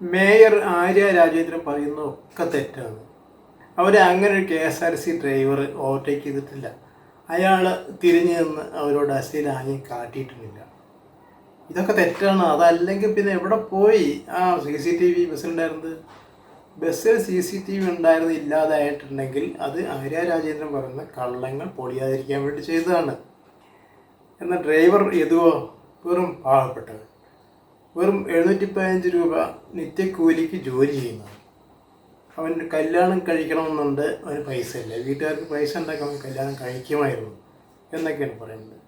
Mayor Arya Rajendran പറയുന്നതൊക്കെ തെറ്റാണ്. അവർ അങ്ങനെ ഒരു K S R C driver overtake ചെയ്തിട്ടില്ല. അയാൾ തിരിഞ്ഞു നിന്ന് അവരോട് അശ്ലീലാങ്ങി കാട്ടിയിട്ടുമില്ല ഇതൊക്കെ തെറ്റാണ്. അതല്ലെങ്കിൽ പിന്നെ എവിടെ പോയി? ആ സി സി ടി വി ബസ്സിലുണ്ടായിരുന്നത് ബസ്സിൽ സി സി ടി വി ഉണ്ടായിരുന്നത് ഇല്ലാതായിട്ടുണ്ടെങ്കിൽ അത് ആര്യ രാജേന്ദ്രൻ പറയുന്ന കള്ളങ്ങൾ പൊളിയാതിരിക്കാൻ വേണ്ടി ചെയ്തതാണ്. എന്നാൽ ഡ്രൈവർ യദുവോ വെറും പാവപ്പെട്ടത് വെറും എഴുന്നൂറ്റി പതിനഞ്ച് രൂപ നിത്യക്കൂലിക്ക് ജോലി ചെയ്യുന്നതാണ് അവൻ കല്യാണം കഴിക്കണമെന്നുണ്ട് അവന് പൈസ ഇല്ല വീട്ടുകാർക്ക് പൈസ ഉണ്ടാക്കി അവൻ കല്യാണം കഴിക്കുമായിരുന്നു എന്നൊക്കെയാണ് പറയുന്നത്.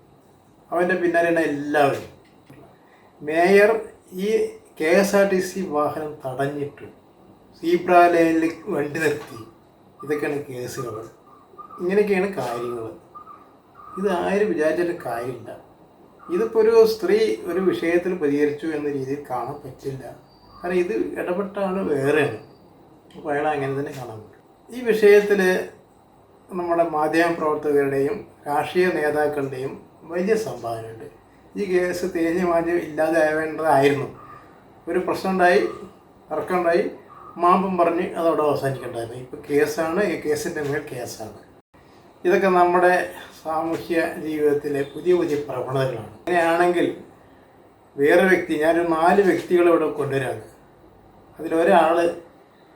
അവന്റെ പിന്നാലെയാണ് എല്ലാവരും. മേയർ ഈ K S R T C വാഹനം തടഞ്ഞിട്ട് സീബ്ര ലൈനിൽ വണ്ടി നിർത്തി. ഇതൊക്കെയാണ് കേസുകൾ. ഇങ്ങനെയൊക്കെയാണ് കാര്യങ്ങൾ. ഇത് ആരും വിചാരിച്ചിട്ട് കാര്യമില്ല. ഇതിപ്പോൾ ഒരു സ്ത്രീ ഒരു വിഷയത്തിൽ പ്രതികരിച്ചു എന്ന രീതിയിൽ കാണാൻ പറ്റില്ല. കാരണം ഇത് ഇടപെട്ടാണ് വേറെയാണ്. അപ്പോൾ അയാൾ അങ്ങനെ തന്നെ കാണാൻ പറ്റും. ഈ വിഷയത്തിൽ നമ്മുടെ മാധ്യമ പ്രവർത്തകരുടെയും രാഷ്ട്രീയ നേതാക്കളുടെയും വലിയ സംഭാവനയുണ്ട്. ഈ കേസ് തേഞ്ഞ മാധ്യമം ഇല്ലാതെ ആവേണ്ടതായിരുന്നു ഒരു പ്രശ്നമുണ്ടായി തർക്കമുണ്ടായി മാമ്പം പറഞ്ഞ് അതവിടെ അവസാനിക്കേണ്ടതായിരുന്നു ഇപ്പോൾ കേസാണ് ഈ കേസിന്റെ മേൽ കേസാണ്. ഇതൊക്കെ നമ്മുടെ സാമൂഹ്യ ജീവിതത്തിലെ പുതിയ പുതിയ പ്രവണതകളാണ്. അങ്ങനെയാണെങ്കിൽ വേറെ വ്യക്തി ഞാനൊരു നാല് വ്യക്തികളെ ഇവിടെ കൊണ്ടുവരാണ് അതിലൊരാൾ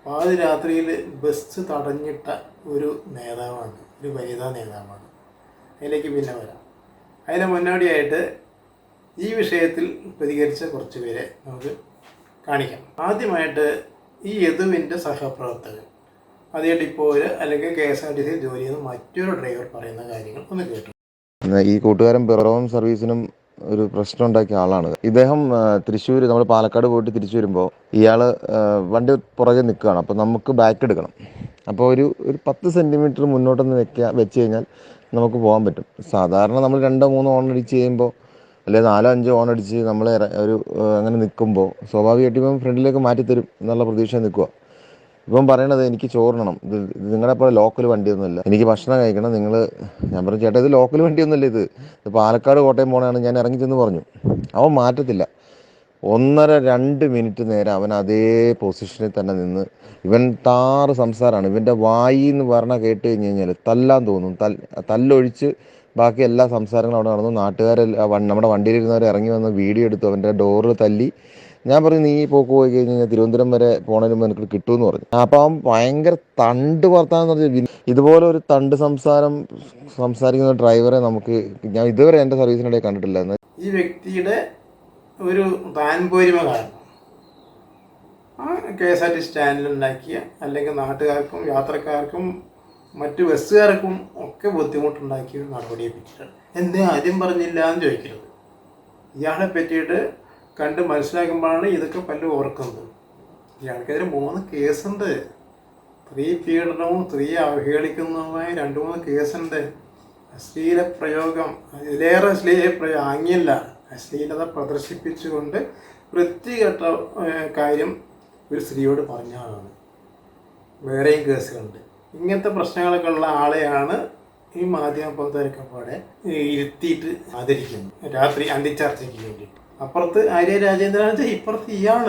പാതിരാത്രിയിൽ ബസ് തടഞ്ഞിട്ട ഒരു നേതാവാണ് ഒരു വനിതാ നേതാവാണ്. അതിലേക്ക് പിന്നെ വരാം. അതിന് മുന്നോടിയായിട്ട് ഈ വിഷയത്തിൽ പ്രതികരിച്ച കുറച്ച് പേരെ നമുക്ക് കാണിക്കാം. ആദ്യമായിട്ട് ഈ യദുവിന്റെ സഹപ്രവർത്തകൻ. അതേ ഡിപ്പോയിൽ അല്ലെങ്കിൽ K S R T C ജോലി ചെയ്യുന്ന മറ്റൊരു ഡ്രൈവർ പറയുന്ന കാര്യങ്ങൾ ഒന്ന് കേട്ടു. ഈ കൂട്ടുകാരൻ പിറവം സർവീസിനും ഒരു പ്രശ്നം ഉണ്ടാക്കിയ ആളാണ്. ഇദ്ദേഹം തൃശ്ശൂർ നമ്മൾ പാലക്കാട് പോയിട്ട് തിരിച്ചു വരുമ്പോൾ ഇയാൾ വണ്ടി പുറകെ നിൽക്കുകയാണ് അപ്പോൾ നമുക്ക് ബാക്ക് എടുക്കണം. അപ്പോൾ ഒരു ഒരു പത്ത് സെന്റിമീറ്റർ മുന്നോട്ടൊന്ന് വെക്കുക വെച്ച് കഴിഞ്ഞാൽ നമുക്ക് പോകാൻ പറ്റും. സാധാരണ നമ്മൾ രണ്ടോ മൂന്നോ ഓൺ അടിച്ച് കഴിയുമ്പോൾ അല്ലെങ്കിൽ നാലോ അഞ്ചോ ഓൺ അടിച്ച് നമ്മൾ ഒരു അങ്ങനെ നിൽക്കുമ്പോൾ സ്വാഭാവികമായിട്ടും ഫ്രണ്ടിലേക്ക് മാറ്റിത്തരും എന്നുള്ള പ്രതീക്ഷ നിൽക്കുക ഇപ്പം പറയണത് എനിക്ക് ചോറിനണം. ഇത് നിങ്ങളുടെ പോലെ ലോക്കൽ വണ്ടിയൊന്നുമില്ല. എനിക്ക് ഭക്ഷണം കഴിക്കണം നിങ്ങൾ ഞാൻ പറഞ്ഞു ചേട്ടാ ഇത് ലോക്കൽ വണ്ടിയൊന്നുമില്ല ഇത്. ഇത് പാലക്കാട് കോട്ടയം പോകണതാണ് ഞാൻ ഇറങ്ങി ചെന്ന് പറഞ്ഞു. അവൻ മാറ്റത്തില്ല. ഒന്നര രണ്ട് മിനിറ്റ് നേരം അവൻ അതേ പൊസിഷനിൽ തന്നെ നിന്ന് ഇവൻ താറ് സംസാരമാണ് ഇവന്റെ വായി എന്ന് പറഞ്ഞാൽ കേട്ട് കഴിഞ്ഞ് കഴിഞ്ഞാൽ തല്ലാൻ തോന്നും. തൽ തല്ലൊഴിച്ച് ബാക്കി എല്ലാ സംസാരങ്ങളും അവിടെ നടന്നു. നാട്ടുകാരെല്ലാം നമ്മുടെ വണ്ടിയിലിരുന്നവർ ഇറങ്ങി വന്ന് വീഡിയോ എടുത്തു. അവന്റെ ഡോറിൽ തല്ലി. ഞാൻ പറഞ്ഞു നീ പോക്ക് പോയി കഴിഞ്ഞ് കഴിഞ്ഞാൽ തിരുവനന്തപുരം വരെ പോണതിന് മുമ്പ് എനിക്ക് കിട്ടുമെന്ന് പറഞ്ഞു. അപ്പം അവൻ ഭയങ്കര തണ്ട് വർത്താനം എന്ന് പറഞ്ഞാൽ ഇതുപോലെ ഒരു തണ്ട് സംസാരം സംസാരിക്കുന്ന ഡ്രൈവറെ നമുക്ക് ഞാൻ ഇതുവരെ എന്റെ സർവീസിനിടയിൽ കണ്ടിട്ടില്ല. ഈ വ്യക്തിയുടെ ഒരു താൻപോരിമ കാരണം കെ എസ് ആർ ടി സ്റ്റാൻഡിൽ ഉണ്ടാക്കിയ അല്ലെങ്കിൽ നാട്ടുകാർക്കും യാത്രക്കാർക്കും മറ്റു ബസ്സുകാർക്കും ഒക്കെ ബുദ്ധിമുട്ടുണ്ടാക്കിയ ഒരു നടപടിയെ പറ്റിയിട്ടാണ്. എന്തേ ആദ്യം പറഞ്ഞില്ല എന്ന് ചോദിക്കരുത്. ഇയാളെ പറ്റിയിട്ട് കണ്ട് മനസ്സിലാക്കുമ്പോഴാണ് ഇതൊക്കെ പലരും ഓർക്കുന്നത്. ഇയാൾക്കെതിരെ മൂന്ന് കേസുണ്ട്. സ്ത്രീ പീഡനവും സ്ത്രീയെ അവഹേളിക്കുന്നതുമായ രണ്ട് മൂന്ന് കേസുണ്ട്. അശ്ലീല പ്രയോഗം അതിലേറെ അശ്ലീല പ്രയോഗം ആംഗ്യല്ല അശ്ലീലത പ്രദർശിപ്പിച്ചുകൊണ്ട് വൃത്തികെട്ട കാര്യം ഒരു സ്ത്രീയോട് പറഞ്ഞതാണ് വേറെയും കേസുകളുണ്ട്. ഇങ്ങനത്തെ പ്രശ്നങ്ങളൊക്കെ ഉള്ള ആളെയാണ് ഈ മാധ്യമ പ്രവർത്തകരൊക്കെ പാടെ ഇരുത്തിയിട്ട് ആദരിക്കുന്നത്. രാത്രി അന്തിച്ചർച്ചയ്ക്ക് വേണ്ടി അപ്പുറത്ത് ആര്യ രാജേന്ദ്രൻ വെച്ചാൽ ഇപ്പുറത്ത് ഇയാൾ.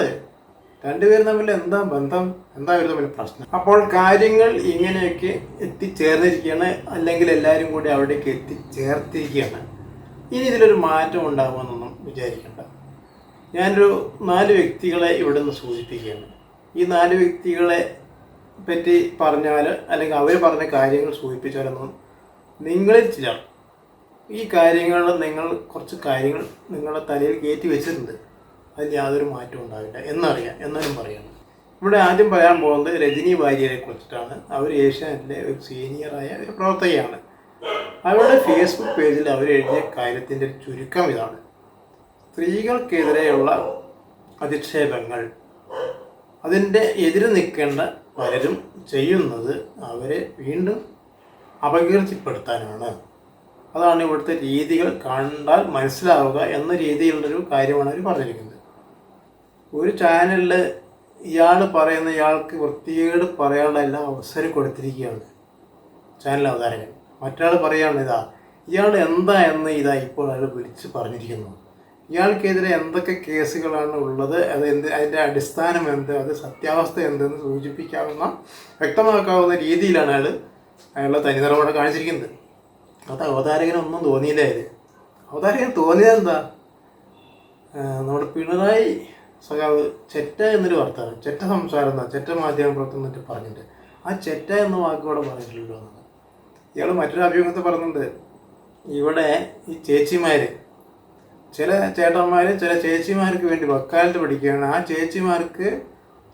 രണ്ടുപേരും തമ്മിൽ എന്താ ബന്ധം? എന്താ ഇവർ തമ്മിൽ പ്രശ്നം? അപ്പോൾ കാര്യങ്ങൾ ഇങ്ങനെയൊക്കെ എത്തിച്ചേർന്നിരിക്കുകയാണ്. അല്ലെങ്കിൽ എല്ലാവരും കൂടി അവിടേക്ക് എത്തിച്ചേർത്തിരിക്കുകയാണ്. ഇനി ഇതിലൊരു മാറ്റം ഉണ്ടാകുമെന്നൊന്നും വിചാരിക്കേണ്ട. ഞാനൊരു നാല് വ്യക്തികളെ ഇവിടെ നിന്ന് സൂചിപ്പിക്കുകയാണ്. ഈ നാല് വ്യക്തികളെ പറ്റി പറഞ്ഞാൽ അല്ലെങ്കിൽ അവർ പറഞ്ഞ കാര്യങ്ങൾ സൂചിപ്പിച്ചാലൊന്നും നിങ്ങളിൽ ചിലർ ഈ കാര്യങ്ങൾ നിങ്ങൾ കുറച്ച് കാര്യങ്ങൾ നിങ്ങളുടെ തലയിൽ കയറ്റി വെച്ചിട്ടുണ്ട്. അതിൽ യാതൊരു മാറ്റവും ഉണ്ടാവില്ല. എന്നറിയാം എന്നാലും പറയണം. ഇവിടെ ആദ്യം പറയാൻ പോകുന്നത് രജനി വാര്യരെ കുറിച്ചിട്ടാണ്. അവർ ഏഷ്യാനെറ്റിലെ ഒരു സീനിയറായ ഒരു പ്രവർത്തകയാണ്. അവരുടെ ഫേസ്ബുക്ക് പേജിൽ അവർ എഴുതിയ കാര്യത്തിന്റെ ചുരുക്കം ഇതാണ്. സ്ത്രീകൾക്കെതിരെയുള്ള അധിക്ഷേപങ്ങൾ അതിന്റെ എതിര് നിൽക്കേണ്ട പലരും ചെയ്യുന്നത് അവരെ വീണ്ടും അപകീർത്തിപ്പെടുത്താനാണ്. അതാണ് ഇവിടുത്തെ രീതികൾ കണ്ടാൽ മനസ്സിലാവുക എന്ന രീതിയിലുള്ളൊരു കാര്യമാണ് അവർ പറഞ്ഞിരിക്കുന്നത്. ഒരു ചാനലിൽ ഇയാൾ പറയുന്ന ഇയാൾക്ക് വൃത്തികേട് പറയാനുള്ള എല്ലാ അവസരം കൊടുത്തിരിക്കുകയാണ് ചാനൽ അവതാരകൻ. മറ്റൊരാൾ പറയുകയാണ് ഇതാ ഇയാൾ എന്താ എന്ന് ഇതാ ഇപ്പോൾ അയാൾ വിളിച്ച് പറഞ്ഞിരിക്കുന്നു. ഇയാൾക്കെതിരെ എന്തൊക്കെ കേസുകളാണ് ഉള്ളത് അത് എന്ത് അതിന്റെ അടിസ്ഥാനം എന്ത് അത് സത്യാവസ്ഥ എന്തെന്ന് സൂചിപ്പിക്കാവുന്ന വ്യക്തമാക്കാവുന്ന രീതിയിലാണ് അയാൾ അയാളുടെ തനിനിറവോടെ കാണിച്ചിരിക്കുന്നത്. അത് അവതാരകനൊന്നും തോന്നിയില്ല ഇത്. അവതാരകൻ തോന്നിയത് എന്താ? നമ്മുടെ പിണറായി സഖാവ് ചെറ്റ എന്നൊരു വാർത്തയാണ്. ചെറ്റ സംസാരം എന്നാ ചെറ്റ മാധ്യമ പ്രവർത്തനം പറഞ്ഞിട്ട്. ആ ചെറ്റ എന്ന വാക്കോടെ പറഞ്ഞിട്ടില്ലല്ലോ എന്നാണ്. ഇയാൾ മറ്റൊരു അഭിമുഖത്തിൽ പറഞ്ഞിട്ടുണ്ട്. ഇവിടെ ഈ ചേച്ചിമാര് ചില ചേട്ടന്മാർ ചില ചേച്ചിമാർക്ക് വേണ്ടി വക്കാലത്ത് പഠിക്കുകയാണ്. ആ ചേച്ചിമാർക്ക്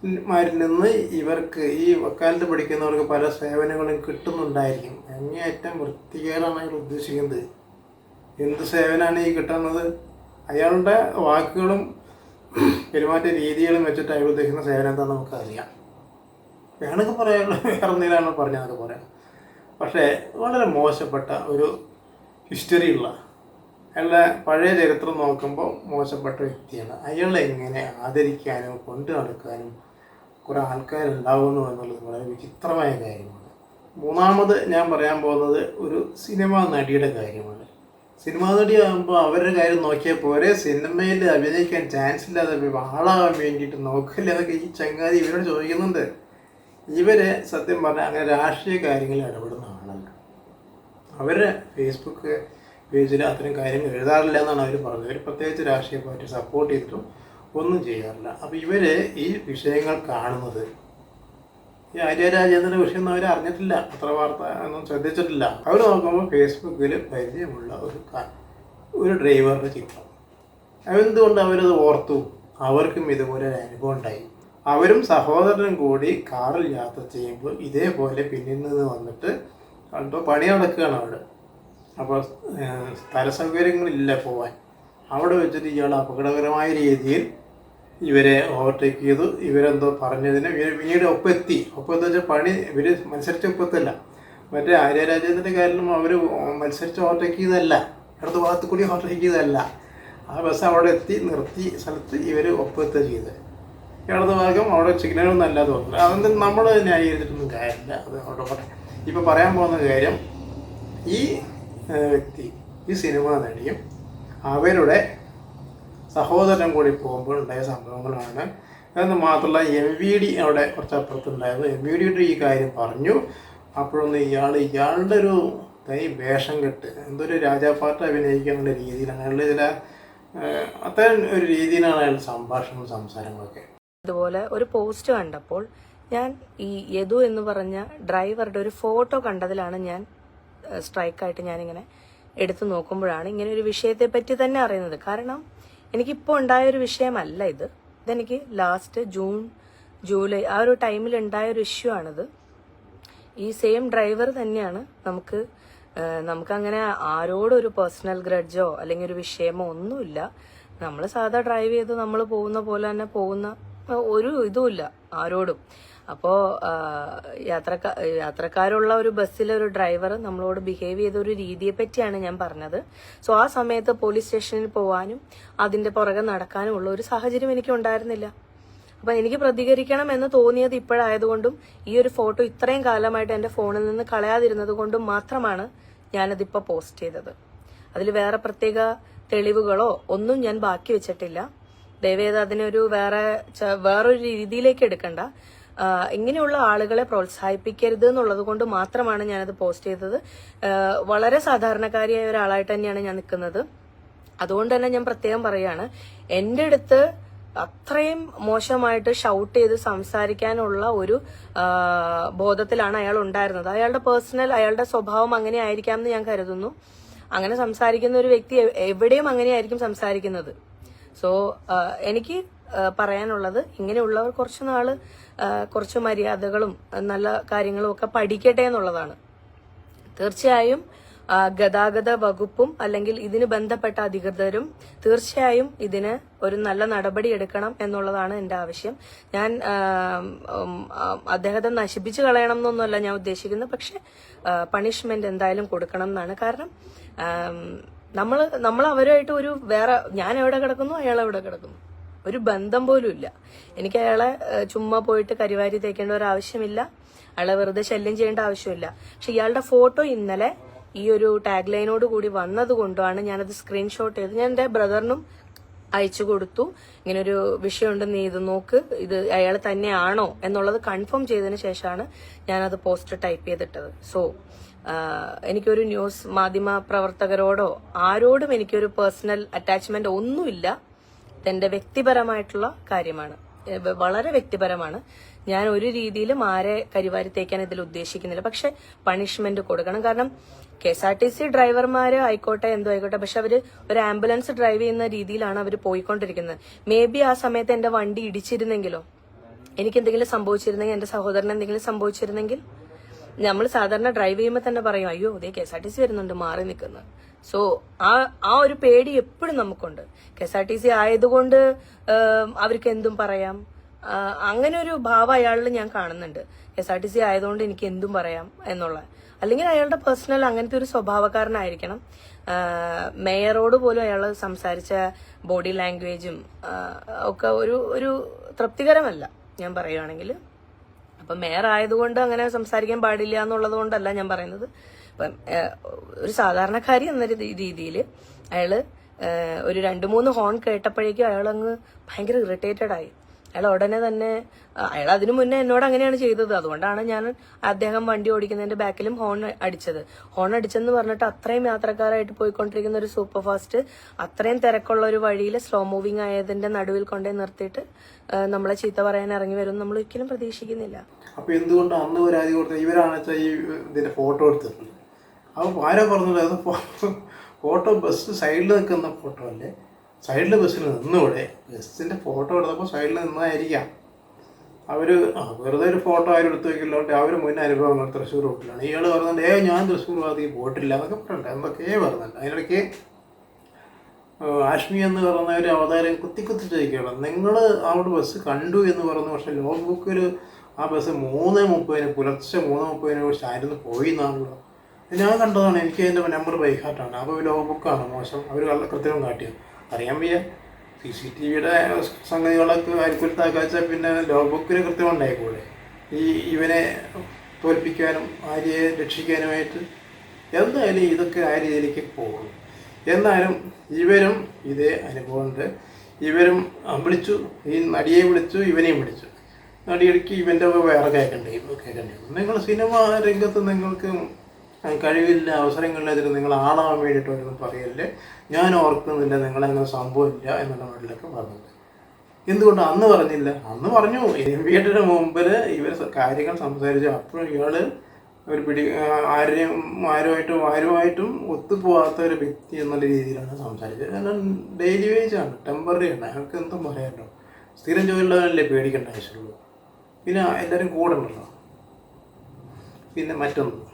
മാരിൽ നിന്ന് ഇവർക്ക് ഈ വക്കാലത്ത് പഠിക്കുന്നവർക്ക് പല സേവനങ്ങളും കിട്ടുന്നുണ്ടായിരിക്കും. അങ്ങേയറ്റം വൃത്തികേടാണ് അയാൾ ഉദ്ദേശിക്കുന്നത്. എന്ത് സേവനമാണ് ഈ കിട്ടുന്നത്? അയാളുടെ വാക്കുകളും പെരുമാറ്റ രീതികളും വെച്ചിട്ട് അയാൾ ഉദ്ദേശിക്കുന്ന സേവനം എന്താണെന്ന് നമുക്കറിയാം. വേണമെങ്കിൽ പറയാനുള്ള വേറെ എന്തെങ്കിലുമാണ് അത് പറയാം. പക്ഷേ വളരെ മോശപ്പെട്ട ഒരു ഹിസ്റ്ററിയുള്ള അയാളുടെ പഴയ ചരിത്രം നോക്കുമ്പോൾ മോശപ്പെട്ട വ്യക്തിയാണ്. അയാളെ എങ്ങനെ ആദരിക്കാനും കൊണ്ടു നടക്കാനും കുറേ ആൾക്കാരുണ്ടാവുന്നു എന്നുള്ളത് വളരെ വിചിത്രമായ കാര്യമാണ്. മൂന്നാമത് ഞാൻ പറയാൻ പോകുന്നത് ഒരു സിനിമാ നടിയുടെ കാര്യമാണ്. സിനിമാ നടിയാകുമ്പോൾ അവരുടെ കാര്യം നോക്കിയാൽ പോരെ സിനിമയിൽ അഭിനയിക്കാൻ ചാൻസ് ഇല്ലാതെ ആളാകാൻ വേണ്ടിയിട്ട് നോക്കില്ല എന്നൊക്കെ ഈ ചങ്ങാതി ഇവരോട് ചോദിക്കുന്നുണ്ട്. ഇവരെ സത്യം പറഞ്ഞാൽ അങ്ങനെ രാഷ്ട്രീയ കാര്യങ്ങളിൽ ഇടപെടുന്ന ആളല്ല അവരുടെ ഫേസ്ബുക്ക് പേജിൽ അത്തരം കാര്യങ്ങൾ എഴുതാറില്ല എന്നാണ് അവർ പറഞ്ഞത്. അവർ പ്രത്യേകിച്ച് രാഷ്ട്രീയ പാർട്ടി സപ്പോർട്ട് ചെയ്തിട്ടും ഒന്നും ചെയ്യാറില്ല. അപ്പോൾ ഇവർ ഈ വിഷയങ്ങൾ കാണുന്നത്. ഈ ആര്യ രാജേന്ദ്രന്റെ വിഷയം അവർ അറിഞ്ഞിട്ടില്ല. പത്രവാർത്ത ഒന്നും ശ്രദ്ധിച്ചിട്ടില്ല. അവർ നോക്കുമ്പോൾ ഫേസ്ബുക്കിൽ പരിചയമുള്ള ഒരു ഒരു ഡ്രൈവറുടെ ചിത്രം. അവരെന്തുകൊണ്ട് അവരത് ഓർത്തു? അവർക്കും ഇതുപോലെ ഒരു അനുഭവം ഉണ്ടായി. അവരും സഹോദരനും കൂടി കാറിൽ യാത്ര ചെയ്യുമ്പോൾ ഇതേപോലെ പിന്നിൽ നിന്ന് വന്നിട്ട് കണ്ടോ പണി നടക്കുകയാണ് അവിടെ. അപ്പോൾ സ്ഥല സൗകര്യങ്ങളില്ല പോവാൻ. അവിടെ വെച്ചിട്ട് ഇയാൾ അപകടകരമായ രീതിയിൽ ഇവരെ ഓവർടേക്ക് ചെയ്തു. ഇവരെന്തോ പറഞ്ഞതിന് ഇവർ പിന്നീട് ഒപ്പെത്തി ഒപ്പെന്ന് വെച്ചാൽ പണി ഇവർ മത്സരിച്ച ഒപ്പത്തല്ല. മറ്റേ ആര്യരാജേന്ദ്രന്റെ കാര്യം അവർ മത്സരിച്ച് ഓവർടേക്ക് ചെയ്തതല്ല. ഇടത് ഭാഗത്ത് കൂടി ഓവർടേക്ക് ചെയ്തതല്ല. ആ ബസ് അവിടെ എത്തി നിർത്തി സ്ഥലത്ത് ഇവർ ഒപ്പത്ത ചെയ്തത് ഇടത് ഭാഗം അവിടെ സിഗ്നലൊന്നും അല്ല തോന്നുന്നു അതൊന്നും നമ്മൾ ന്യായീകരിച്ചിട്ടൊന്നും കാര്യമില്ല. അത് അവിടെ പോട്ടെ ഇപ്പം പറയാൻ പോകുന്ന കാര്യം ഈ വ്യക്തി ഈ സിനിമ നടിയും അവരുടെ സഹോദരൻ കൂടി പോകുമ്പോൾ ഉണ്ടായ സംഭവങ്ങളാണ്. എന്ന് മാത്രമല്ല എം വി ഡി അവിടെ കുറച്ച് അപ്പുറത്തുണ്ടായിരുന്നു എം വി ഡിയുടെ ഈ കാര്യം പറഞ്ഞു. അപ്പോഴൊന്ന് ഇയാൾ ഇയാളുടെ ഒരു തൈ വേഷം കെട്ട് എന്തൊരു രാജാപാട്ട് അഭിനയിക്കാനുള്ള രീതിയിലാണ് അയാളുടെ ചില അത്തരം ഒരു രീതിയിലാണ് അയാളുടെ സംഭാഷണവും സംസാരങ്ങളൊക്കെ അതുപോലെ ഒരു പോസ്റ്റ് കണ്ടപ്പോൾ ഞാൻ ഈ യദു എന്ന് പറഞ്ഞ ഡ്രൈവറുടെ ഒരു ഫോട്ടോ കണ്ടതിലാണ് ഞാൻ സ്ട്രൈക്കായിട്ട് ഞാനിങ്ങനെ എടുത്തു നോക്കുമ്പോഴാണ് ഇങ്ങനെ ഒരു വിഷയത്തെ പറ്റി തന്നെ അറിയുന്നത്. കാരണം എനിക്കിപ്പോൾ ഉണ്ടായ ഒരു വിഷയമല്ല ഇത്. ഇതെനിക്ക് ലാസ്റ്റ് ജൂൺ ജൂലൈ ആ ഒരു ടൈമിൽ ഉണ്ടായ ഒരു ഇഷ്യൂ ആണിത്. ഈ സെയിം ഡ്രൈവർ തന്നെയാണ് നമുക്ക് നമുക്കങ്ങനെ ആരോടൊരു പേഴ്സണൽ ഗ്രഡ്ജോ അല്ലെങ്കിൽ ഒരു വിഷയമോ ഒന്നുമില്ല. നമ്മൾ സാധാ ഡ്രൈവ് ചെയ്ത് നമ്മൾ പോകുന്ന പോലെ തന്നെ പോകുന്ന ഒരു ഇതുമില്ല ആരോടും. അപ്പോൾ യാത്രക്കാ യാത്രക്കാരുള്ള ഒരു ബസ്സിലെ ഒരു ഡ്രൈവർ നമ്മളോട് ബിഹേവ് ചെയ്ത ഒരു രീതിയെ പറ്റിയാണ് ഞാൻ പറഞ്ഞത്. സോ ആ സമയത്ത് പോലീസ് സ്റ്റേഷനിൽ പോകാനും അതിന്റെ പുറകെ നടക്കാനും ഉള്ള ഒരു സാഹചര്യം എനിക്ക് ഉണ്ടായിരുന്നില്ല. അപ്പൊ എനിക്ക് പ്രതികരിക്കണം എന്ന് തോന്നിയത് ഇപ്പോഴായതുകൊണ്ടും ഈ ഒരു ഫോട്ടോ ഇത്രയും കാലമായിട്ട് എന്റെ ഫോണിൽ നിന്ന് കളയാതിരുന്നത് കൊണ്ടും മാത്രമാണ് ഞാനതിപ്പോ പോസ്റ്റ് ചെയ്തത്. അതിൽ വേറെ പ്രത്യേക തെളിവുകളോ ഒന്നും ഞാൻ ബാക്കി വെച്ചിട്ടില്ല. ദയവേത് അതിനൊരു വേറെ വേറൊരു രീതിയിലേക്ക് എടുക്കണ്ട. ഇങ്ങനെയുള്ള ആളുകളെ പ്രോത്സാഹിപ്പിക്കരുത് എന്നുള്ളത് കൊണ്ട് മാത്രമാണ് ഞാനത് പോസ്റ്റ് ചെയ്തത്. വളരെ സാധാരണക്കാരിയായ ഒരാളായിട്ട് തന്നെയാണ് ഞാൻ നിൽക്കുന്നത്. അതുകൊണ്ട് തന്നെ ഞാൻ പ്രത്യേകം പറയാണ് എന്റെ അടുത്ത് അത്രയും മോശമായിട്ട് ഷൗട്ട് ചെയ്ത് സംസാരിക്കാനുള്ള ഒരു ബോധത്തിലാണ് അയാൾ ഉണ്ടായിരുന്നത്. അയാളുടെ പേഴ്സണൽ അയാളുടെ സ്വഭാവം അങ്ങനെ ആയിരിക്കാം എന്ന് ഞാൻ കരുതുന്നു. അങ്ങനെ സംസാരിക്കുന്ന ഒരു വ്യക്തി എവിടെയും അങ്ങനെയായിരിക്കും സംസാരിക്കുന്നത്. സോ എനിക്ക് പറയാനുള്ളത്. ഇങ്ങനെയുള്ളവർ കുറച്ച് നാൾ കുറച്ച് മര്യാദകളും നല്ല കാര്യങ്ങളും ഒക്കെ പഠിക്കട്ടെ എന്നുള്ളതാണ്. തീർച്ചയായും ഗതാഗത വകുപ്പും അല്ലെങ്കിൽ ഇതിന് ബന്ധപ്പെട്ട അധികൃതരും തീർച്ചയായും ഇതിന് ഒരു നല്ല നടപടി എടുക്കണം എന്നുള്ളതാണ് എന്റെ ആവശ്യം. ഞാൻ അദ്ദേഹത്തെ നശിപ്പിച്ചു കളയണം എന്നൊന്നുമല്ല ഞാൻ ഉദ്ദേശിക്കുന്നത്. പക്ഷെ പണിഷ്മെന്റ് എന്തായാലും കൊടുക്കണം എന്നാണ്. കാരണം നമ്മൾ നമ്മൾ അവരുമായിട്ട് ഒരു വേറെ ഞാൻ എവിടെ കിടക്കുന്നു അയാൾ എവിടെ കിടക്കുന്നു. ഒരു ബന്ധം പോലും ഇല്ല. എനിക്ക് അയാളെ ചുമ്മാ പോയിട്ട് കരിവാരി തേക്കേണ്ട ഒരു ആവശ്യമില്ല. അയാളെ വെറുതെ ശല്യം ചെയ്യേണ്ട ആവശ്യമില്ല. പക്ഷെ ഇയാളുടെ ഫോട്ടോ ഇന്നലെ ഈ ഒരു ടാഗ് ലൈനോട് കൂടി വന്നത് കൊണ്ടാണ് ഞാനത് സ്ക്രീൻഷോട്ട് ചെയ്ത് ഞാൻ എന്റെ ബ്രദറിനും അയച്ചു കൊടുത്തു. ഇങ്ങനെ ഒരു വിഷയമുണ്ട് നീ ഇത് നോക്ക് ഇത് അയാൾ തന്നെയാണോ എന്നുള്ളത് കൺഫേം ചെയ്തതിന് ശേഷമാണ് ഞാനത് പോസ്റ്റ് ടൈപ്പ് ചെയ്തിട്ടത്. സോ എനിക്കൊരു ന്യൂസ് മാധ്യമ പ്രവർത്തകരോടോ ആരോടും എനിക്കൊരു പേഴ്സണൽ അറ്റാച്ച്മെന്റ് ഒന്നുമില്ല. ഇതെന്റെ വ്യക്തിപരമായിട്ടുള്ള കാര്യമാണ്. വളരെ വ്യക്തിപരമാണ്. ഞാൻ ഒരു രീതിയിലും ആരെ കരിവാരി തേക്കാൻ ഇതിൽ ഉദ്ദേശിക്കുന്നില്ല. പക്ഷെ പണിഷ്മെന്റ് കൊടുക്കണം. കാരണം K S R T C ഡ്രൈവർമാര് ആയിക്കോട്ടെ എന്തോ ആയിക്കോട്ടെ പക്ഷെ അവർ ഒരു ആംബുലൻസ് ഡ്രൈവ് ചെയ്യുന്ന രീതിയിലാണ് അവർ പോയിക്കൊണ്ടിരിക്കുന്നത്. മേ ബി ആ സമയത്ത് എന്റെ വണ്ടി ഇടിച്ചിരുന്നെങ്കിലോ? എനിക്ക് എന്തെങ്കിലും സംഭവിച്ചിരുന്നെങ്കിൽ എന്റെ സഹോദരൻ എന്തെങ്കിലും സംഭവിച്ചിരുന്നെങ്കിൽ? നമ്മൾ സാധാരണ ഡ്രൈവ് ചെയ്യുമ്പോൾ തന്നെ പറയും അയ്യോ ഇതേ K S R T C വരുന്നുണ്ട് മാറി നിൽക്കുന്നത് സോ ആ ആ ഒരു പേടി എപ്പോഴും നമുക്കുണ്ട്. K S R T C ആയതുകൊണ്ട് അവർക്ക് എന്തും പറയാം. അങ്ങനെ ഒരു ഭാവം അയാളിൽ ഞാൻ കാണുന്നുണ്ട്. എസ് ആർ ടി സി ആയതുകൊണ്ട് എനിക്ക് എന്തും പറയാം എന്നുള്ള. അല്ലെങ്കിൽ അയാളുടെ പേഴ്സണൽ അങ്ങനത്തെ ഒരു സ്വഭാവക്കാരനായിരിക്കണം. മേയറോട് പോലും അയാൾ സംസാരിച്ച ബോഡി ലാംഗ്വേജും ഒക്കെ ഒരു ഒരു തൃപ്തികരമല്ല ഞാൻ പറയുകയാണെങ്കിൽ അപ്പം മേയർ ആയതുകൊണ്ട് അങ്ങനെ സംസാരിക്കാൻ പാടില്ല എന്നുള്ളത് കൊണ്ടല്ല ഞാൻ പറയുന്നത്. ഏഹ്, ഒരു സാധാരണക്കാരി എന്നൊരു രീതിയിൽ അയാൾ ഒരു രണ്ട് മൂന്ന് ഹോൺ കേട്ടപ്പോഴേക്കും അയാളങ്ങ് ഭയങ്കര ഇറിറ്റേറ്റഡ് ആയി. അയാൾ ഉടനെ തന്നെ അയാൾ അതിനു മുന്നേ എന്നോട് അങ്ങനെയാണ് ചെയ്തത്. അതുകൊണ്ടാണ് ഞാൻ അദ്ദേഹം വണ്ടി ഓടിക്കുന്നതിന്റെ ബാക്കിലും ഹോൺ അടിച്ചത്. ഹോൺ അടിച്ചെന്ന് പറഞ്ഞിട്ട് അത്രയും യാത്രക്കാരായിട്ട് പോയിക്കൊണ്ടിരിക്കുന്ന ഒരു സൂപ്പർ ഫാസ്റ്റ് അത്രയും തിരക്കുള്ള ഒരു വഴിയിൽ സ്ലോ മൂവിങ് ആയതിന്റെ നടുവിൽ കൊണ്ടേ നിർത്തിയിട്ട് നമ്മളെ ചീത്ത പറയാൻ ഇറങ്ങി വരും നമ്മൾ ഒരിക്കലും പ്രതീക്ഷിക്കുന്നില്ല. അപ്പൊ എന്തുകൊണ്ട് അന്ന് പരാതി കൊടുത്ത ഇവരാണ് ഈ ഇതിന്റെ ഫോട്ടോ എടുത്തിട്ടുണ്ട് അപ്പോൾ ആരോ പറഞ്ഞത് അത് ഫോട്ടോ ബസ് സൈഡിൽ നിൽക്കുന്ന ഫോട്ടോ അല്ലേ? സൈഡിൽ ബസ്സിൽ നിന്നൂടെ. ബസ്സിന്റെ ഫോട്ടോ എടുത്തപ്പോൾ സൈഡിൽ നിന്നതായിരിക്കാം. അവർ ആ വെറുതെ ഒരു ഫോട്ടോ ആരും എടുത്ത് വയ്ക്കില്ലോട്ടെ അവർ മുന്നേ അനുഭവങ്ങൾ തൃശ്ശൂർ റൂട്ടിലാണ്. ഇയാൾ പറഞ്ഞിട്ട് ഏ ഞാൻ തൃശ്ശൂർ ഭാഗത്തേക്ക് പോയിട്ടില്ല എന്നൊക്കെ പറഞ്ഞിട്ട് എന്തൊക്കെയേ പറഞ്ഞിട്ട് അതിനിടയ്ക്ക് ആഷ്മി എന്ന് പറയുന്ന ഒരു അവതാരം കുത്തി കുത്തി ചോദിക്കുകയാണ് നിങ്ങൾ അവിടെ ബസ് കണ്ടു എന്ന് പറഞ്ഞു. പക്ഷേ ലോഗ് ബുക്കിൽ ആ ബസ് മൂന്ന് മുപ്പതിന് പുലർച്ചെ മൂന്ന് മുപ്പതിന് കുറിച്ച് നിന്ന് പോയി എന്നാണല്ലോ. ഞാൻ കണ്ടതാണ് എനിക്ക് അതിന്റെ നമ്പർ ബൈഹാർട്ടാണ്. അപ്പോൾ ലോക ബുക്കാണ് മോശം. അവർ കൃത്യം കാട്ടിയത് അറിയാൻ വയ്യ. സി സി ടി വിയുടെ സംഗതികളൊക്കെ അരിക്കുലത്താക്കാച്ചാൽ പിന്നെ ലോക ബുക്കിന് കൃത്യം ഉണ്ടായിക്കൂടെ? ഈ ഇവനെ തോൽപ്പിക്കാനും ആര്യയെ രക്ഷിക്കാനുമായിട്ട് എന്തായാലും ഇതൊക്കെ ആ രീതിയിലേക്ക് പോകും. എന്നാലും ഇവരും ഇതേ അനുഭവമുണ്ട്. ഇവരും വിളിച്ചു. ഈ നടിയെ വിളിച്ചു ഇവനെയും വിളിച്ചു. നടിയടിക്ക് ഇവന്റെ വേറെ കേൾക്കണ്ടേ കേൾക്കണ്ടേ നിങ്ങൾ സിനിമ രംഗത്ത് നിങ്ങൾക്ക് കഴിവില്ല അവസരങ്ങളിലെതിരെ നിങ്ങൾ ആളാവാൻ വേണ്ടിയിട്ട് ഒന്നും പറയല്ലേ ഞാൻ ഓർക്കുന്നില്ല നിങ്ങളങ്ങനെ സംഭവമില്ല എന്നുള്ള മട്ടിലൊക്കെ പറഞ്ഞത്. എന്തുകൊണ്ട് അന്ന് പറഞ്ഞില്ല? അന്ന് പറഞ്ഞു. എം വിയുടെ മുമ്പിൽ ഇവർ കാര്യങ്ങൾ സംസാരിച്ചു. അപ്പോഴും ഇയാൾ ഒരു പിടി ആരെയും ആരുമായിട്ടും ആരുമായിട്ടും ഒത്തുപോകാത്ത ഒരു വ്യക്തി എന്നുള്ള രീതിയിലാണ് സംസാരിച്ചത്. കാരണം ഡെയിലി വേജ് ആണ് ടെമ്പററി ആണ്. അയാൾക്ക് എന്തും പറയാനോ. സ്ഥിരം ജോലിയുള്ളവരല്ലേ പേടിക്കേണ്ട ആവശ്യമുള്ളൂ. പിന്നെ എല്ലാവരും കൂടെ ഉണ്ടല്ലോ. പിന്നെ മറ്റൊന്ന്.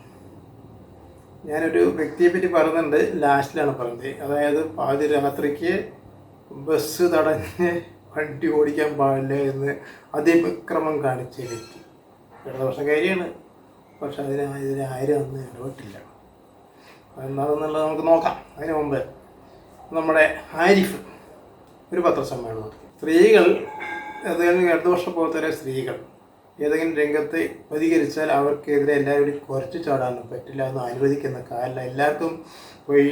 ഞാനൊരു വ്യക്തിയെ പറ്റി പറയുന്നുണ്ട്. ലാസ്റ്റിലാണ് പറഞ്ഞത് അതായത് പാതി രാത്രിക്ക് ബസ് തടഞ്ഞ് വണ്ടി ഓടിക്കാൻ പാടില്ല എന്ന് അതിക്രമം കാണിച്ച വ്യക്തി ഇടതുപക്ഷക്കാരിയാണ് പക്ഷെ അതിന് ഇതിന് ആരും അന്ന് ഇടപെട്ടില്ല. എന്താണെന്നുള്ളത് നമുക്ക് നോക്കാം. അതിന് മുമ്പ് നമ്മുടെ ആരിഫ് ഒരു പത്രസമ്മേളനം സ്ത്രീകൾ അതായത് ഇടതുപക്ഷ പോലത്തെ സ്ത്രീകൾ ഏതെങ്കിലും രംഗത്ത് പ്രതികരിച്ചാൽ അവർക്കെതിരെ എല്ലാവരും കുറച്ച് ചാടാനൊന്നും പറ്റില്ല എന്ന് അനുവദിക്കുന്ന കാലം. എല്ലാവർക്കും പോയി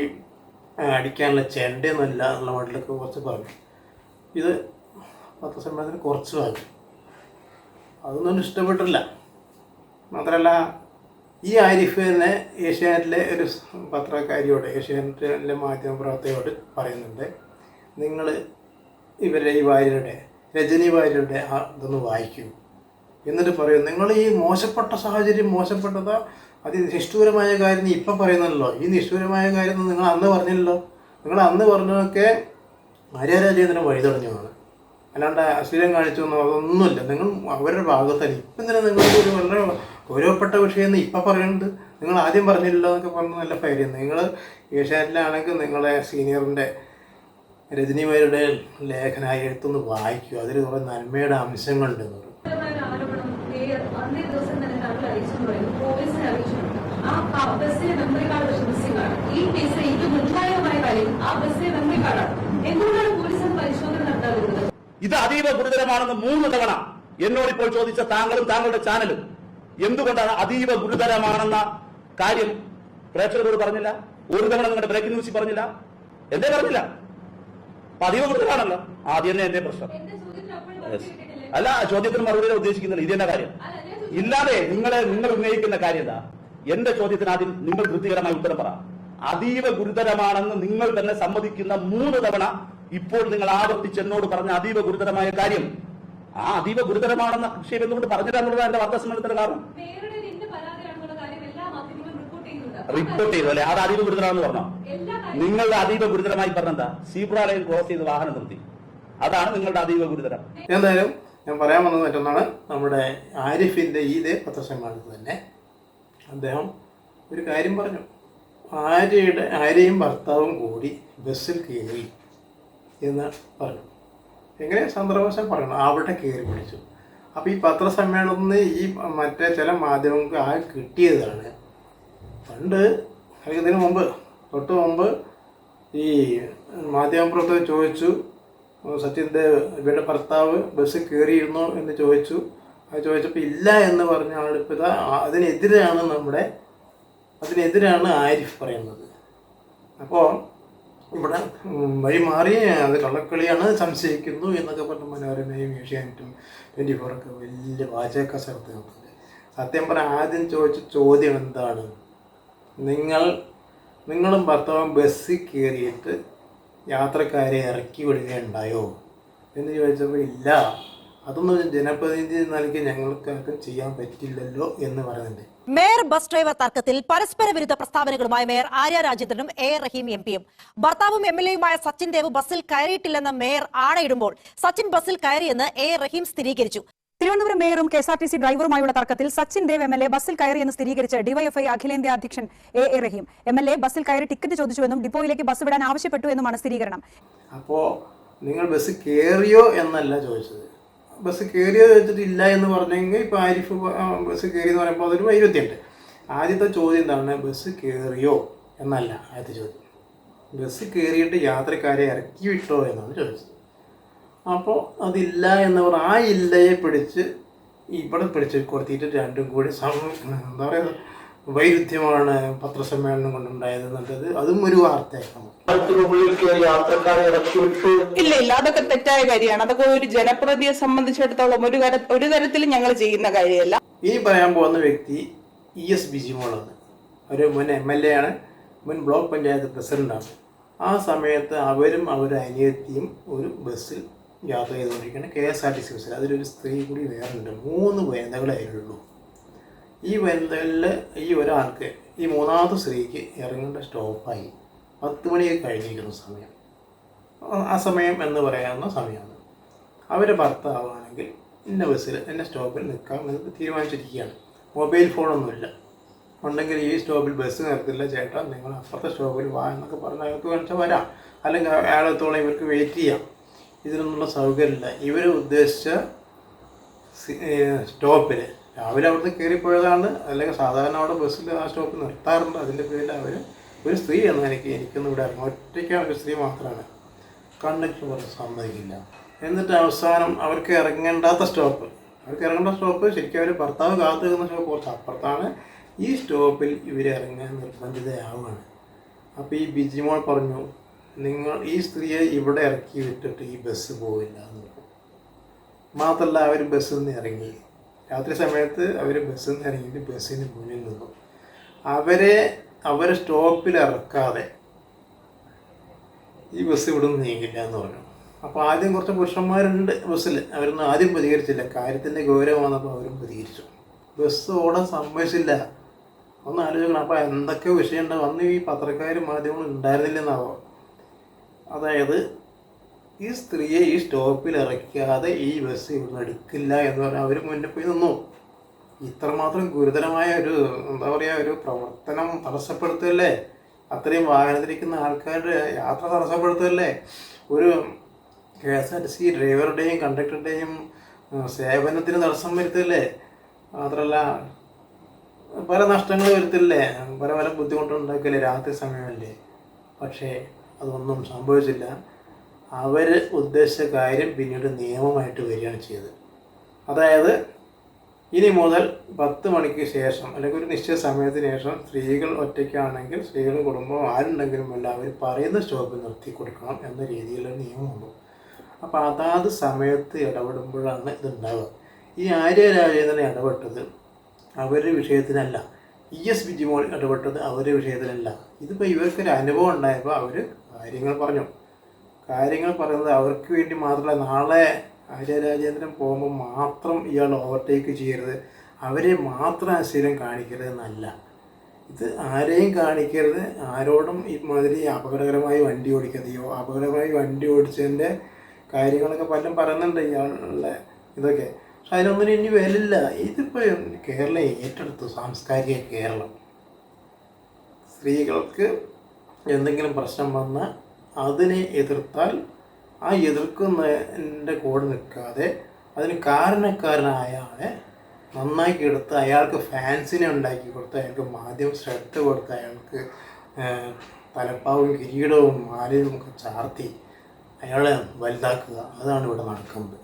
അടിക്കാനുള്ള ചെണ്ടയൊന്നുമില്ല എന്നുള്ള വാട്ടിലൊക്കെ കുറച്ച് പറഞ്ഞു ഇത് പത്രസമ്മേളനത്തിന് കുറച്ച് പറഞ്ഞു അതൊന്നും ഇഷ്ടപ്പെട്ടില്ല മാത്രമല്ല ഈ ആരിഫ് തന്നെ ഏഷ്യാനെറ്റിലെ ഒരു പത്രക്കാരിയോട് ഏഷ്യാനെറ്റിലെ മാധ്യമപ്രവർത്തകയോട് പറയുന്നുണ്ട്. നിങ്ങൾ ഇവരുടെ ഈ വാര്യരുടെ രജനി വാര്യരുടെ ഇതൊന്ന് വായിക്കൂ. എന്നിട്ട് പറയും നിങ്ങൾ ഈ മോശപ്പെട്ട സാഹചര്യം മോശപ്പെട്ടത് അതി നിഷ്ഠൂരമായ കാര്യം ഇപ്പം പറയുന്നല്ലോ. ഈ നിഷ്ഠൂരമായ കാര്യം നിങ്ങൾ അന്ന് പറഞ്ഞില്ലല്ലോ. നിങ്ങൾ അന്ന് പറഞ്ഞതൊക്കെ ആര്യാരാജേന്ദ്രൻ വഴി തുടങ്ങിയതാണ് അല്ലാണ്ട് അശ്ലീലം കാണിച്ചൊന്നും അതൊന്നുമില്ല. നിങ്ങൾ അവരുടെ ഭാഗത്തല്ല. ഇപ്പം തന്നെ നിങ്ങൾക്ക് ഒരു വളരെ ഗൗരവപ്പെട്ട വിഷയം എന്ന് ഇപ്പം പറയുന്നുണ്ട്. നിങ്ങൾ ആദ്യം പറഞ്ഞില്ലല്ലോ എന്നൊക്കെ പറഞ്ഞ് നല്ല കാര്യം നിങ്ങൾ ഏഷ്യാനെറ്റിലാണെങ്കിൽ നിങ്ങളെ സീനിയറിന്റെ രജനിമാരുടെ ലേഖനായി എഴുത്തൊന്ന് വായിക്കുക. അതിൽ കുറേ നന്മയുടെ അംശങ്ങളുണ്ടെന്ന് പറയും ഗുരുതരമായ ആരോപണം മേയർ അന്നേ ദിവസം തന്നെ താങ്കൾ അറിയിച്ചെന്ന് പറയുന്നു പോലീസിനെ അറിയിച്ചിട്ടുണ്ട് ആ ക- ബസ്സിലെ മെമ്മറി കാർഡ് മിസ്സിംഗ് ഈ കേസ് ഏറ്റവും നിർണായകമായ കാര്യം ആ ബസ്സിലെ മെമ്മറി കാർഡാണ് എന്തുകൊണ്ടാണ് പോലീസ് അത് പരിശോധന നടത്താതിരുന്നത്? ഇത് അതീവ ഗുരുതരമാണെന്ന് മൂന്ന് തവണ എന്നോട് ഇപ്പോൾ ചോദിച്ച താങ്കളും താങ്കളുടെ ചാനലും എന്തുകൊണ്ടാണ് അതീവ ഗുരുതരമാണെന്ന കാര്യം പ്രേക്ഷകരോട് പറഞ്ഞില്ല? ഒരു തവണ നിങ്ങളുടെ ബ്രേക്കിംഗ് ന്യൂസിൽ പറഞ്ഞില്ല? എന്തേ പറഞ്ഞില്ല? അതീവ ഗുരുതരാണല്ലോ ആദ്യം തന്നെ എന്റെ പ്രശ്നം? അല്ല ചോദ്യത്തിന് മറുപടി ഉദ്ദേശിക്കുന്നില്ല. ഇത് തന്നെ കാര്യം? ഇല്ലാതെ നിങ്ങളെ നിങ്ങൾ ഉന്നയിക്കുന്ന കാര്യം എന്താ? എന്റെ ചോദ്യത്തിന് ആദ്യം നിങ്ങൾ തൃപ്തികരമായ ഉത്തരം പറ. അതീവ ഗുരുതരമാണെന്ന് നിങ്ങൾ തന്നെ സമ്മതിക്കുന്ന മൂന്ന് തവണ ഇപ്പോൾ നിങ്ങൾ ആവർത്തിച്ച് എന്നോട് പറഞ്ഞ അതീവ ഗുരുതരമായ കാര്യം. ആ അതീവ ഗുരുതരമാണെന്ന വിഷയം എന്തുകൊണ്ട് പറഞ്ഞിട്ടാന്നുള്ളത് എന്റെ വാർത്താസമ്മേളനത്തിന്റെ കാരണം. റിപ്പോർട്ട് ചെയ്യുന്നുണ്ട് റിപ്പോർട്ട് ചെയ്തു അല്ലെ? അത് അതീവ ഗുരുതരമാണെന്ന് പറഞ്ഞോ? എല്ലാ നിങ്ങളുടെ അതീവ ഗുരുതരമായി പറഞ്ഞെന്താ? സീബ്ര ലൈൻ ക്രോസ് ചെയ്ത് വാഹനം നിർത്തി. അതാണ് നിങ്ങളുടെ അതീവ ഗുരുതരം. എന്തായാലും ഞാൻ പറയാൻ വന്നത് മറ്റൊന്നാണ്. നമ്മുടെ ആരിഫിന്റെ ഈ ഇതേ പത്രസമ്മേളനത്തിൽ തന്നെ അദ്ദേഹം ഒരു കാര്യം പറഞ്ഞു. ആര്യയുടെ ആര്യയും ഭർത്താവും കൂടി ബസ്സിൽ കയറി എന്ന് പറഞ്ഞു. എങ്ങനെ സന്ദർഭവശാൽ പറയണം അവിടെ കയറി പിടിച്ചു. അപ്പോൾ ഈ പത്രസമ്മേളനത്തിൽ ഈ മറ്റേ ചില മാധ്യമങ്ങൾക്ക് ആ കിട്ടിയതാണ്. പണ്ട് അല്ലെങ്കിൽ ഇതിനു മുമ്പ് തൊട്ട് മുമ്പ് ഈ മാധ്യമപ്രവർത്തകർ ചോദിച്ചു സച്ചിൻ ദേവ് ഇവരുടെ ഭർത്താവ് ബസ്സിൽ കയറിയിരുന്നോ എന്ന് ചോദിച്ചു. അത് ചോദിച്ചപ്പോൾ ഇല്ല എന്ന് പറഞ്ഞ ആളിപ്പോൾ ഇതാ അതിനെതിരാണ് നമ്മുടെ അതിനെതിരാണ് ആരിഫ് പറയുന്നത്. അപ്പോൾ ഇവിടെ വഴി മാറി അത് കള്ളക്കളിയാണ് സംശയിക്കുന്നു എന്നൊക്കെ പറഞ്ഞ മനോരമയും ഏഷ്യാനെറ്റും ട്വന്റി ഫോറൊക്കെ വലിയ വാചക സ്ഥലത്ത് സത്യം പറഞ്ഞാൽ ആദ്യം ചോദിച്ച ചോദ്യം എന്താണ്? നിങ്ങൾ നിങ്ങളും ഭർത്താവും ബസ്സിൽ കയറിയിട്ട് യാത്രക്കാരെ ഇറക്കി വിടുകയുണ്ടായോ? എന്ന് ചോദിച്ചപ്പോൾ ഇല്ല. അതൊന്നും ജനപ്രതിനിധി നൽകി ഞങ്ങൾക്ക് ചെയ്യാൻ പറ്റില്ലല്ലോ എന്ന് പറയുന്നുണ്ട്. മേയർ ബസ് ഡ്രൈവർ തർക്കത്തിൽ പരസ്പര വിരുദ്ധ പ്രസ്താവനകളുമായി മേയർ ആര്യ രാജേന്ദ്രനും എ റഹീം എം പിയും. ഭർത്താവും എം എൽ എയുമായ സച്ചിൻ ദേവ് ബസ്സിൽ കയറിയിട്ടില്ലെന്ന് മേയർ ആണയിടുമ്പോൾ സച്ചിൻ ബസ്സിൽ കയറിയെന്ന് എ റഹീം സ്ഥിരീകരിച്ചു. Thiruvananthapuram മേയറും K S R T C ഡ്രൈവറുമായുള്ള തർക്കത്തിൽ Sachin Dev M L A ബസ്സിൽ കയറിയെന്ന് സ്ഥിരീകരിച്ച് ഡിവൈഎഫ്ഐ അഖിലേന്ത്യാ അധ്യക്ഷൻ A A Rahim. M L A ബസ്സിൽ കയറി ടിക്കറ്റ് ചോദിച്ചുവെന്നും ഡിപ്പോയിലേക്ക് ബസ് വിടാൻ ആവശ്യപ്പെട്ടു എന്നുമാണ് സ്ഥിരീകരണം. അപ്പോ നിങ്ങൾ ബസ് കയറിയോ എന്നല്ല ചോദിച്ചത്. ബസ് കയറിയത് വെച്ചിട്ട് ഇല്ല എന്ന് പറഞ്ഞെങ്കിൽ ഇപ്പോൾ ആരിഫ് ബസ് കയറി എന്ന് പറയുമ്പോൾ അതൊരു വൈരുദ്ധ്യമുണ്ട്. ആദ്യത്തെ ചോദ്യം എന്താണ്? ബസ് കയറിയോ എന്നല്ല ആദ്യത്തെ ചോദ്യം. ബസ് കയറിയിട്ട് യാത്രക്കാരെ ഇറക്കി വിട്ടോ എന്നാണ് ചോദിച്ചത്. അപ്പോൾ അതില്ല എന്ന് പറ ആ ഇല്ലയെ പിടിച്ച് ഇവിടെ പിടിച്ച് കൊടുത്തിട്ട് രണ്ടും കൂടി എന്താ പറയുക വൈരുദ്ധ്യമാണ് പത്രസമ്മേളനം കൊണ്ടുണ്ടായത് എന്നുള്ളത് അതും ഒരു വാർത്തയാണ് ഇല്ല ഇല്ല. അതൊക്കെ തെറ്റായ കാര്യമാണ്. അതൊക്കെ ഒരു ജനപ്രതിയെ സംബന്ധിച്ചിടത്തോളം ഒരു ഒരു തരത്തിൽ ഞങ്ങൾ ചെയ്യുന്ന കാര്യമല്ല. ഇനി പറയാൻ പോകുന്ന വ്യക്തി ഇ എസ് ബിജിമോളാണ്. ഒരു മുൻ എം എൽ എ ആണ്. മുൻ ബ്ലോക്ക് പഞ്ചായത്ത് പ്രസിഡന്റാണ്. ആ സമയത്ത് അവരും അവരുടെ അനിയത്തിയും ഒരു ബസ്സിൽ യാത്ര ചെയ്തുകൊണ്ടിരിക്കുകയാണ്. K S R T C ബസ്സിൽ. അതിലൊരു സ്ത്രീ കൂടി വേറുണ്ട് മൂന്ന് വനിതകളെ അതിലുള്ളൂ ഈ വെന്തലിൽ ഈ ഒരാൾക്ക് ഈ മൂന്നാമത്തെ സ്ത്രീക്ക് ഇറങ്ങേണ്ട സ്റ്റോപ്പായി. പത്ത് മണിയൊക്കെ കഴിഞ്ഞിരിക്കുന്ന സമയം. ആ- സമയം എന്ന് പറയാവുന്ന സമയമാണ്. അവരുടെ ഭർത്താവാണെങ്കിൽ ഇന്ന ബസ്സിൽ എന്നെ സ്റ്റോപ്പിൽ നിൽക്കാം എന്ന് തീരുമാനിച്ചിരിക്കുകയാണ്. മൊബൈൽ ഫോണൊന്നുമില്ല. ഉണ്ടെങ്കിൽ ഈ സ്റ്റോപ്പിൽ ബസ് നിർത്തില്ല ചേട്ടാ നിങ്ങൾ അപ്പുറത്തെ സ്റ്റോപ്പിൽ വാ എന്നൊക്കെ പറഞ്ഞാൽ അയാൾക്ക് വേണിച്ചാൽ വരാം. അല്ലെങ്കിൽ അയാളത്തോളം ഇവർക്ക് വെയിറ്റ് ചെയ്യാം. ഇതിനൊന്നുള്ള സൗകര്യമില്ല. ഇവർ ഉദ്ദേശിച്ച സ്റ്റോപ്പിൽ രാവിലെ അവിടുന്ന് കയറിപ്പോയതാണ്. അല്ലെങ്കിൽ സാധാരണ അവിടെ ബസ്സിൽ ആ സ്റ്റോപ്പിൽ നിർത്താറുണ്ട്. അതിന്റെ പേരിൽ അവർ ഒരു സ്ത്രീ എന്ന എനിക്ക് എനിക്കൊന്നും ഇവിടെ ഇറങ്ങും ഒറ്റയ്ക്ക് ഒരു സ്ത്രീ മാത്രമാണ്. കണ്ടക്ടർ പറഞ്ഞ് സമ്മതിക്കില്ല. എന്നിട്ട് അവസാനം അവർക്ക് ഇറങ്ങേണ്ടാത്ത സ്റ്റോപ്പ്. അവർക്ക് ഇറങ്ങേണ്ട സ്റ്റോപ്പ് ശരിക്കും അവർ ഭർത്താവ് കാത്തു നിൽക്കുന്ന സ്റ്റോപ്പ് കുറച്ച് അപ്പുറത്താണ്. ഈ സ്റ്റോപ്പിൽ ഇവർ ഇറങ്ങാൻ നിർബന്ധിതയാവുകയാണ്. അപ്പോൾ ഈ ബിജിമോൾ പറഞ്ഞു നിങ്ങൾ ഈ സ്ത്രീയെ ഇവിടെ ഇറക്കി വിട്ടിട്ട് ഈ ബസ് പോവില്ല എന്ന് മാത്രമല്ല അവർ ബസ്സിൽ നിന്ന് ഇറങ്ങി. രാത്രി സമയത്ത് അവർ ബസ്സിൽ നിന്ന് ഇറങ്ങിയിട്ട് ബസ്സിന് മുന്നിൽ നിന്നു. അവരെ അവരെ സ്റ്റോപ്പിൽ ഇറക്കാതെ ഈ ബസ് ഇവിടെ നിന്ന് നീങ്ങില്ല എന്ന് പറഞ്ഞു. അപ്പോൾ ആദ്യം കുറച്ച് പുരുഷന്മാരുണ്ട് ബസ്സിൽ അവരൊന്നും ആദ്യം പ്രതികരിച്ചില്ല. കാര്യത്തിന്റെ ഗൗരവം വന്നപ്പോൾ അവരും പ്രതികരിച്ചു. ബസ് ഓടാൻ സമ്മതിച്ചില്ല. ഒന്ന് ആലോചിക്കണം. അപ്പോൾ എന്തൊക്കെ വിഷയമുണ്ട്? അന്ന് ഈ പത്രക്കാരും മാധ്യമങ്ങളും ഉണ്ടായിരുന്നില്ലെന്നാവോ? അതായത് ഈ സ്ത്രീയെ ഈ സ്റ്റോപ്പിൽ ഇറക്കാതെ ഈ ബസ് ഇവിടുന്ന് എടുക്കില്ല എന്ന് പറഞ്ഞാൽ അവർ മുന്നിൽ പോയി നിന്നു. ഇത്രമാത്രം ഗുരുതരമായ ഒരു എന്താ പറയുക ഒരു പ്രവർത്തനം തടസ്സപ്പെടുത്തുകയല്ലേ അത്രയും വാഹനത്തിരിക്കുന്ന ആൾക്കാരുടെ യാത്ര തടസ്സപ്പെടുത്തുകയല്ലേ ഒരു K S R T C ഡ്രൈവറുടെയും കണ്ടക്ടറുടെയും സേവനത്തിന് തടസ്സം വരുത്തല്ലേ? മാത്രമല്ല പല നഷ്ടങ്ങൾ വരുത്തില്ലേ? പല പല ബുദ്ധിമുട്ടുണ്ടാക്കില്ലേ രാത്രി സമയമല്ലേ? പക്ഷേ അതൊന്നും സംഭവിച്ചില്ല. അവർ ഉദ്ദേശിച്ച കാര്യം പിന്നീട് നിയമമായിട്ട് വരികയാണ് ചെയ്തത്. അതായത് ഇനി മുതൽ പത്ത് മണിക്ക് ശേഷം അല്ലെങ്കിൽ ഒരു നിശ്ചിത സമയത്തിന് ശേഷം സ്ത്രീകൾ ഒറ്റയ്ക്കാണെങ്കിൽ സ്ത്രീകൾ കുടുംബം ആരുണ്ടെങ്കിലും എല്ലാവരും പറയുന്ന സ്റ്റോപ്പ് നിർത്തി കൊടുക്കണം എന്ന രീതിയിലുള്ള നിയമമുണ്ട്. അപ്പോൾ അതാത് സമയത്ത് ഇടപെടുമ്പോഴാണ് ഇതുണ്ടാവുക. ഈ ആര്യ രാജേന്ദ്രൻ ഇടപെട്ടത് അവരുടെ വിഷയത്തിനല്ല. ഇ എസ് ബിജിമോൾ ഇടപെട്ടത് അവരുടെ വിഷയത്തിലല്ല ഇതിപ്പോൾ ഇവർക്കൊരു അനുഭവം ഉണ്ടായപ്പോൾ അവർ കാര്യങ്ങൾ പറഞ്ഞു. കാര്യങ്ങൾ പറയുന്നത് അവർക്ക് വേണ്ടി മാത്രമല്ല നാളെ ആര്യ പോകുമ്പോൾ മാത്രം ഇയാൾ ഓവർടേക്ക് ചെയ്യരുത്. അവരെ മാത്രം സ്ഥിരം കാണിക്കരുത് എന്നല്ല ഇത് ആരെയും കാണിക്കരുത്. ആരോടും ഇമാതിരി അപകടകരമായി വണ്ടി ഓടിക്കതെയോ അപകടകരമായി വണ്ടി ഓടിച്ചതിന്റെ കാര്യങ്ങളൊക്കെ പലരും പറയുന്നുണ്ട് ഇയാളുടെ ഇതൊക്കെ. പക്ഷെ അതിനൊന്നും ഇനി വിലയില്ല. ഇതിപ്പോൾ കേരളം ഏറ്റെടുത്തു സാംസ്കാരിക കേരളം. സ്ത്രീകൾക്ക് എന്തെങ്കിലും പ്രശ്നം വന്നാൽ അതിനെ എതിർത്താൽ ആ എതിർക്കുന്നതിന്റെ കൂടെ നിൽക്കാതെ അതിന് കാരണക്കാരനായ ആളെ നന്നാക്കി എടുത്ത് അയാൾക്ക് ഫാൻസിനെ ഉണ്ടാക്കി കൊടുത്ത് അയാൾക്ക് മാധ്യമ ശ്രദ്ധ കൊടുത്ത് അയാൾക്ക് തലപ്പാവും കിരീടവും മാലയും ഒക്കെ ചാർത്തി അയാളെ വലുതാക്കുക. അതാണ് ഇവിടെ നടക്കുന്നത്.